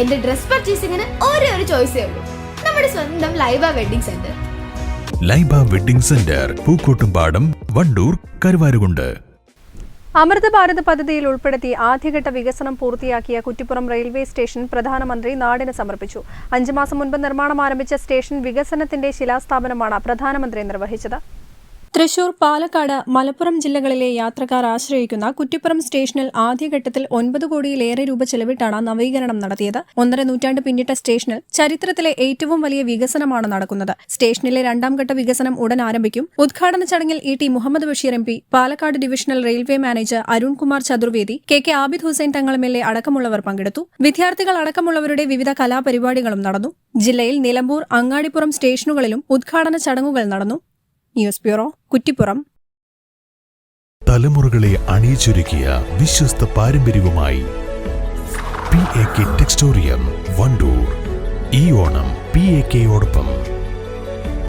എന്റെ ഡ്രസ് പർച്ചേസിംഗിന് ഒരേ ഒരു ചോയ്സേ ഉള്ളൂ. നമ്മുടെ സ്വന്തം Laiba wedding centre. Laiba wedding centre Pookkottumpadam Wandoor Karuvarakundu. Amrit Bharat പദ്ധതിയിൽ ഉൾപ്പെടുത്തി ആദ്യഘട്ട വികസനം പൂർത്തിയാക്കിയ കുറ്റിപ്പുറം റെയിൽവേ സ്റ്റേഷൻ പ്രധാനമന്ത്രി നാടിന് സമർപ്പിച്ചു. അഞ്ചു മാസം മുൻപ് നിർമ്മാണം ആരംഭിച്ച സ്റ്റേഷൻ വികസനത്തിന്റെ ശിലാസ്ഥാപനമാണ് പ്രധാനമന്ത്രി നിർവഹിച്ചത്. തൃശൂർ പാലക്കാട് മലപ്പുറം ജില്ലകളിലെ യാത്രക്കാർ ആശ്രയിക്കുന്ന കുറ്റിപ്പുറം സ്റ്റേഷനിൽ ആദ്യഘട്ടത്തിൽ ഒൻപത് കോടിയിലേറെ രൂപ ചെലവിട്ടാണ് നവീകരണം നടത്തിയത്. ഒന്നര നൂറ്റാണ്ട് പിന്നിട്ട സ്റ്റേഷനിൽ ചരിത്രത്തിലെ ഏറ്റവും വലിയ വികസനമാണ് നടക്കുന്നത്. സ്റ്റേഷനിലെ രണ്ടാം ഘട്ട വികസനം ഉടൻ ആരംഭിക്കും. ഉദ്ഘാടന ചടങ്ങിൽ E T Muhammad Basheer M P Palakkad divisional railway manager Arunkumar Chaturvedi K K Abid Hussain Thangal M L A അടക്കമുള്ളവർ പങ്കെടുത്തു. വിദ്യാർത്ഥികൾ അടക്കമുള്ളവരുടെ വിവിധ കലാപരിപാടികളും നടന്നു. ജില്ലയിൽ നിലമ്പൂർ അങ്ങാടിപ്പുറം സ്റ്റേഷനുകളിലും ഉദ്ഘാടന ചടങ്ങുകൾ നടന്നു. News bureau Kuttippuram. തലമുറകളെ അണിയിച്ചൊരുക്കിയ വിശ്വസ്ത പാരമ്പര്യവുമായി P A K Textorium Wandoor. ഈ ഓണം പി എ കെയോടൊപ്പം